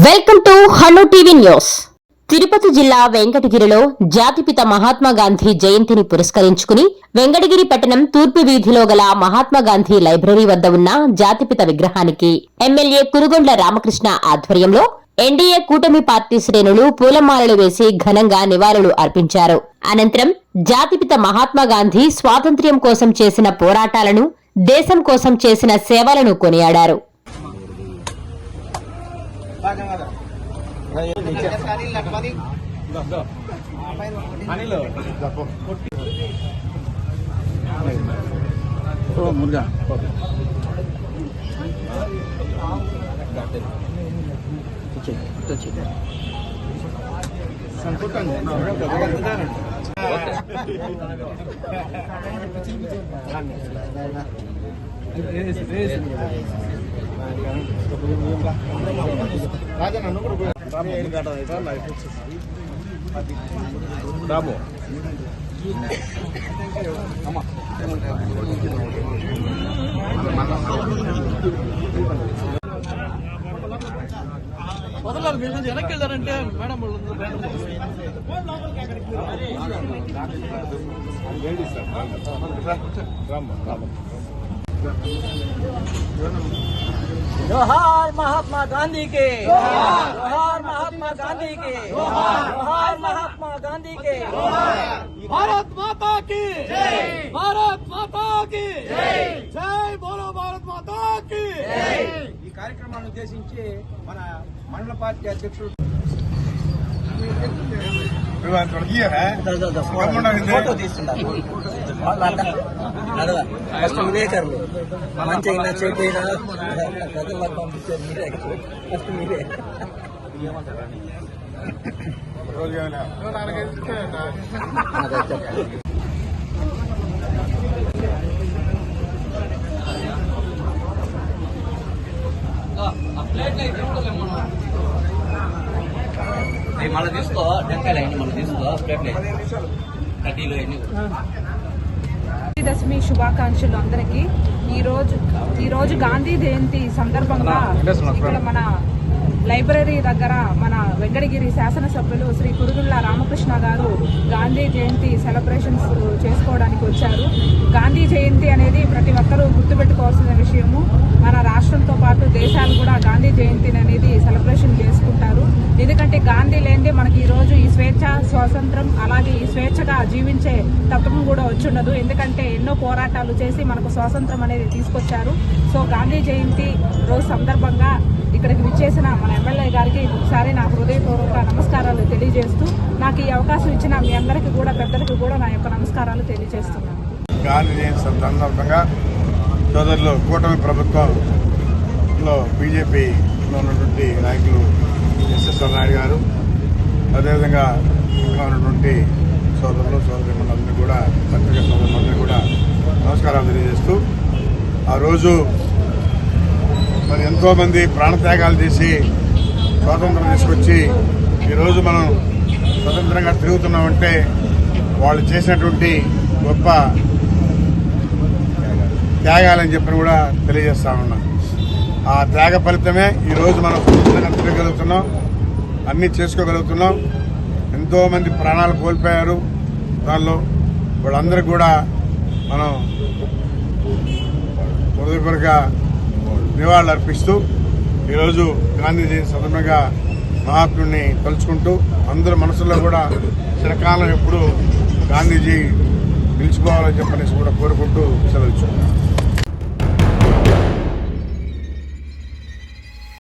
Welcome to hello TV news. Tirupati జిల్లా వెంకటగిరిలో జాతిపిత మహాత్మా గాంధీ జయంతిని పురస్కరించుకుని వెంకటగిరి పట్టణం తూర్పు వీధిలో గల మహాత్మా గాంధీ లైబ్రరీ వద్ద ఉన్న జాతిపిత విగ్రహానికి ఎమ్మెల్యే కురుగొండ్ల రామకృష్ణ ఆధ్వర్యంలో ఎన్డీఏ కూటమి పార్టీ శ్రేణులు పూలమాలలు వేసి ఘనంగా నివాళులు అర్పించారు. అనంతరం జాతిపిత మహాత్మా గాంధీ స్వాతంత్ర్యం కోసం చేసిన పోరాటాలను దేశం కోసం చేసిన సేవలను కొనియాడారు. మురుగా రాము. వదలాలి మీరు కొంచెం వెనక్కి వెళ్ళారంటే మేడం వాళ్ళు అందరూ బయట जोहार महात्मा गांधी के जोहार महात्मा गांधी के जोहार महात्मा गांधी के भारत माता की भारत माता की जय बोलो भारत माता की ఈ కార్యక్రమాన్ని ఉద్దేశించి మన మండల పార్టీ అధ్యక్షుడు ఫోటో తీస్తున్నారు ఫస్ట్ విలేకరులు మంచిగా చెప్పినా ప్రజలకు పంపించారు మీరే ఫస్ట్ మీరే. అదే చెప్పండి మళ్ళీ తీసుకో. టెంకాయలు అయ్యి మళ్ళీ తీసుకో. ప్లేట్లు కడ్డీలు అయ్యి దశమి శుభాకాంక్షలు అందరికీ. ఈ రోజు ఈ రోజు గాంధీ జయంతి సందర్భంగా ఇక్కడ మన లైబ్రరీ దగ్గర మన వెంకటగిరి శాసనసభ్యులు శ్రీ కురుగుళ్ళ రామకృష్ణ గారు గాంధీ జయంతి సెలబ్రేషన్స్ చేసుకోవడానికి వచ్చారు. గాంధీ జయంతి అనేది ప్రతి ఒక్కరూ గుర్తుపెట్టుకోవాల్సిన విషయము. మన రాష్ట్రంతో పాటు దేశాలు కూడా గాంధీ జయంతిని అనేది సెలబ్రేషన్ చేసుకుంటారు ఎందుకంటే గాంధీ లేనిదే మనకి ఈరోజు ఈ స్వేచ్ఛ స్వాతంత్రం అలాగే ఈ స్వేచ్ఛగా జీవించే తత్వం కూడా వచ్చుండదు. ఎందుకంటే ఎన్నో పోరాటాలు చేసి మనకు స్వాతంత్రం అనేది తీసుకొచ్చారు. సో గాంధీ జయంతి రోజు సందర్భంగా ఇక్కడికి విచ్చేసిన మన ఎమ్మెల్యే గారికి ఒకసారి నా హృదయపూర్వక నమస్కారాలు తెలియజేస్తూ నాకు ఈ అవకాశం ఇచ్చిన మీ అందరికీ కూడా పెద్దలకు కూడా నా యొక్క నమస్కారాలు తెలియజేస్తున్నాను. గాంధీ జయంతి సందర్భంగా సోదరులు కూటమి ప్రభుత్వంలో బీజేపీలో ఉన్నటువంటి నాయకులు ఎస్ఎస్ఆర్ నాయుడు గారు. అదేవిధంగా ఇంకా ఉన్నటువంటి సోదరులు సోదరులందరూ కూడా పత్రికా సోదరులందరినీ కూడా నమస్కారాలు తెలియజేస్తూ ఆ రోజు మరి ఎంతోమంది ప్రాణత్యాగాలు చేసి స్వాతంత్రం తీసుకొచ్చి ఈరోజు మనం స్వతంత్రంగా తిరుగుతున్నామంటే వాళ్ళు చేసినటువంటి గొప్ప త్యాగాలని చెప్పి కూడా తెలియజేస్తా ఉన్నా. ఆ త్యాగ ఫలితమే ఈరోజు మనం స్వతంత్రంగా తిరగలుగుతున్నాం అన్నీ చేసుకోగలుగుతున్నాం. ఎంతోమంది ప్రాణాలు కోల్పోయారు. దానిలో వాళ్ళందరూ కూడా మనం హృదయపూర్వక నివాళులు అర్పిస్తూ ఈరోజు గాంధీ జయంతి సందర్భంగా మహాత్ముడిని తలుచుకుంటూ అందరి మనసుల్లో కూడా చిరకాలం ఎప్పుడు గాంధీజీ నిలిచిపోవాలని చెప్పనేసి కూడా కోరుకుంటూ సెలవు